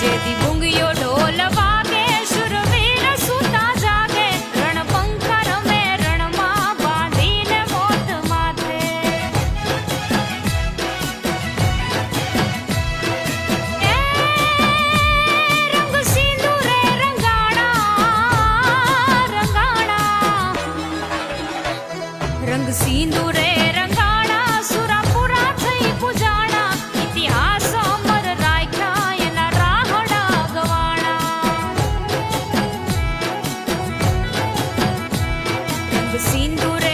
જેથી ઢોલ વાગે સુરવીર સુતા જાગે રણ પંખ રમે, રણમાં બાંધીને મોત માથે. એ રંગ સિંદૂરે રંગાણા રંગાણા રંગ સિંદૂરે sin cintura.